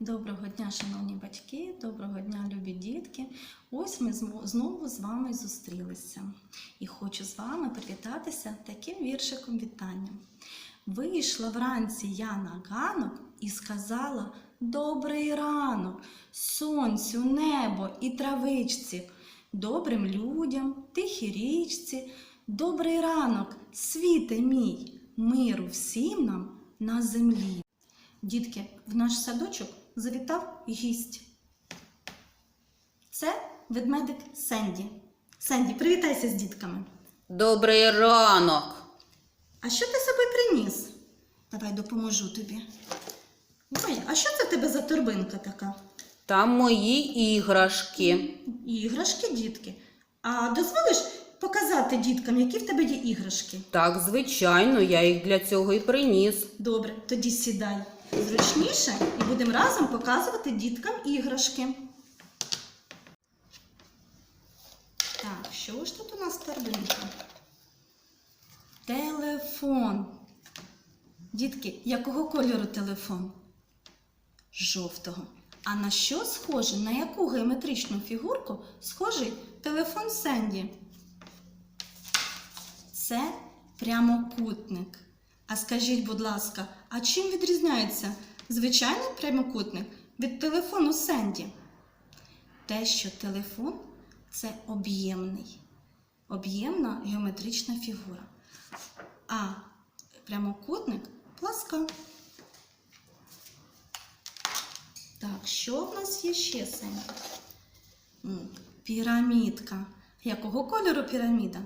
Доброго дня, шановні батьки, доброго дня, любі дітки. Ось ми знову з вами зустрілися. І хочу з вами привітатися таким віршиком вітанням. Вийшла вранці я на ганок і сказала Добрий ранок, сонцю, небо і травичці, добрим людям, тихій річці, добрий ранок, світе мій, миру всім нам на землі. Дітки, в наш садочок завітав гість. Це ведмедик Сенді. Сенді, привітайся з дітками. Добрий ранок. А що ти собі приніс? Давай допоможу тобі. Ой, а що це в тебе за торбинка така? Там мої іграшки. Іграшки, дітки. А дозволиш показати діткам, які в тебе є іграшки? Так, звичайно, я їх для цього і приніс. Добре, тоді сідай зручніше і будемо разом показувати діткам іграшки. Так, що ж тут у нас торбинка? Телефон. Дітки, якого кольору телефон? Жовтого. А на що схоже? На яку геометричну фігурку схожий телефон Сенді? Це прямокутник. А скажіть, будь ласка, а чим відрізняється звичайний прямокутник від телефону Сенді? Те, що телефон це об'ємний, об'ємна геометрична фігура. А прямокутник пласка. Так, що в нас є ще Сенді? Пірамідка. Якого кольору піраміда?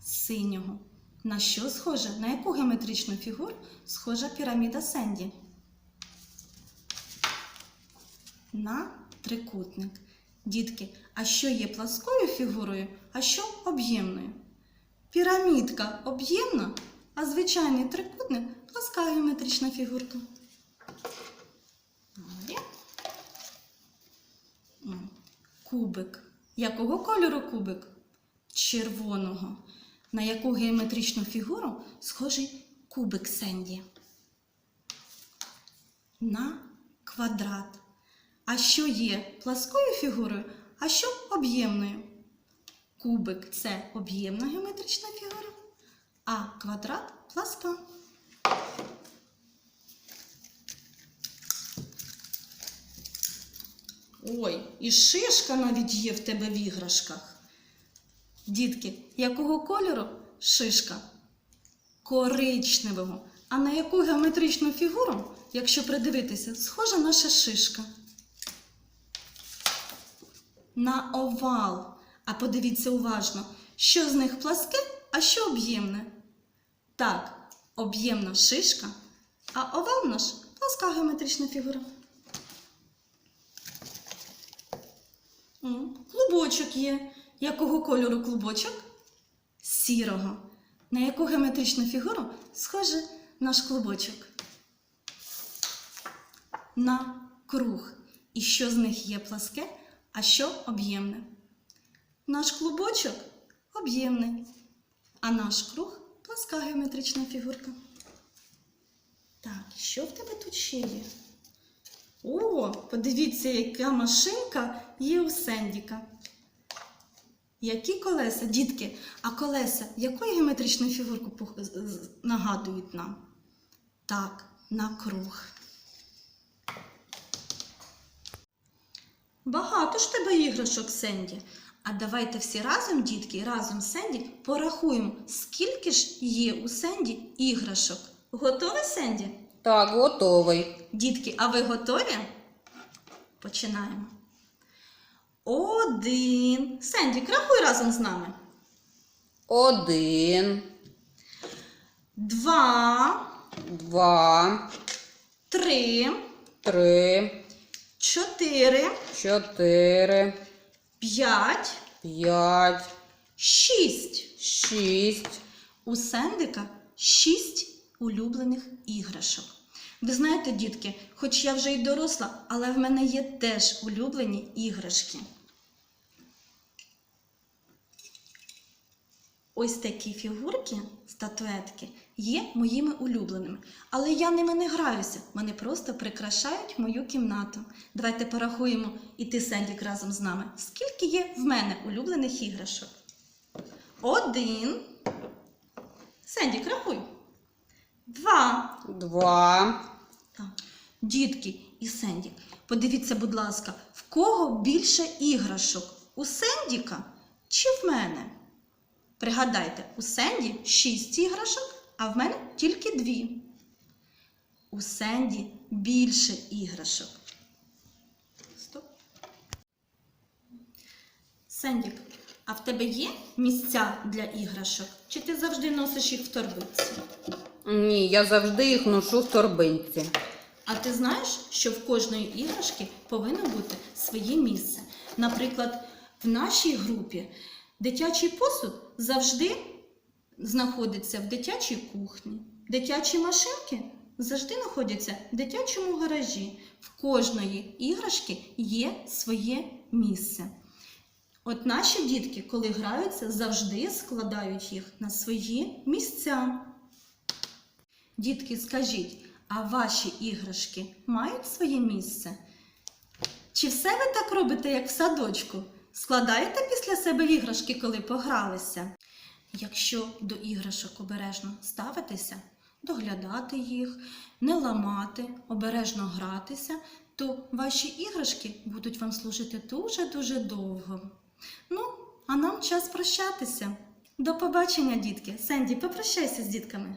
Синього. На що схожа? На яку геометричну фігуру схожа піраміда Сенді? На трикутник. Дітки, а що є пласкою фігурою, а що об'ємною? Пірамідка об'ємна, а звичайний трикутник пласка геометрична фігурка. Кубик. Якого кольору кубик? Червоного. На яку геометричну фігуру схожий кубик Сенді? На квадрат. А що є пласкою фігурою, а що об'ємною? Кубик це об'ємна геометрична фігура, а квадрат пласка. Ой, і шишка навіть є в тебе в іграшках. Дітки, якого кольору шишка? Коричневого. А на яку геометричну фігуру, якщо придивитися, схожа наша шишка? На овал. А подивіться уважно, що з них пласке, а що об'ємне? Так, об'ємна шишка, а овал наш пласка геометрична фігура. Клубочок є. Якого кольору клубочок? Сірого. На яку геометричну фігуру схоже наш клубочок? На круг. І що з них є пласке, а що об'ємне? Наш клубочок об'ємний, а наш круг пласка геометрична фігурка. Так, що в тебе тут ще є? О, подивіться, яка машинка є у Сендіка. Які колеса, дітки, а колеса якої геометричної фігурку нагадують нам? Так, на круг. Багато ж тебе іграшок, Сенді. А давайте всі разом, дітки, разом з Сенді порахуємо, скільки ж є у Сенді іграшок. Готові, Сенді? Так, готовий. Дітки, а ви готові? Починаємо. Один. Сенді, рахуй разом з нами. Один, Два, два, три, три, чотири, чотири, п'ять, п'ять, шість. шість. У Сендика шість улюблених іграшок. Ви знаєте, дітки, хоч я вже й доросла, але в мене є теж улюблені іграшки. Ось такі фігурки, статуетки, є моїми улюбленими, але я ними не граюся. Вони просто прикрашають мою кімнату. Давайте порахуємо і ти, Сендік, разом з нами. Скільки є в мене улюблених іграшок? Один. Сендік, рахуй. Два. Два. Дітки і Сендік, подивіться, будь ласка, в кого більше іграшок? У Сендіка чи в мене? Пригадайте, у Сенді шість іграшок, а в мене тільки дві. У Сенді більше іграшок. Стоп. Сендік, а в тебе є місця для іграшок? Чи ти завжди носиш їх в торбиці? Ні, я завжди їх ношу в торбинці. А ти знаєш, що в кожної іграшки повинно бути своє місце. Наприклад, в нашій групі дитячий посуд завжди знаходиться в дитячій кухні. Дитячі машинки завжди знаходяться в дитячому гаражі. В кожної іграшки є своє місце. От наші дітки, коли граються, завжди складають їх на свої місця. Дітки, скажіть, а ваші іграшки мають своє місце? Чи все ви так робите, як в садочку? Складаєте після себе іграшки, коли погралися? Якщо до іграшок обережно ставитися, доглядати їх, не ламати, обережно гратися, то ваші іграшки будуть вам служити дуже-дуже довго. Ну, а нам час прощатися. До побачення, дітки. Сенді, попрощайся з дітками.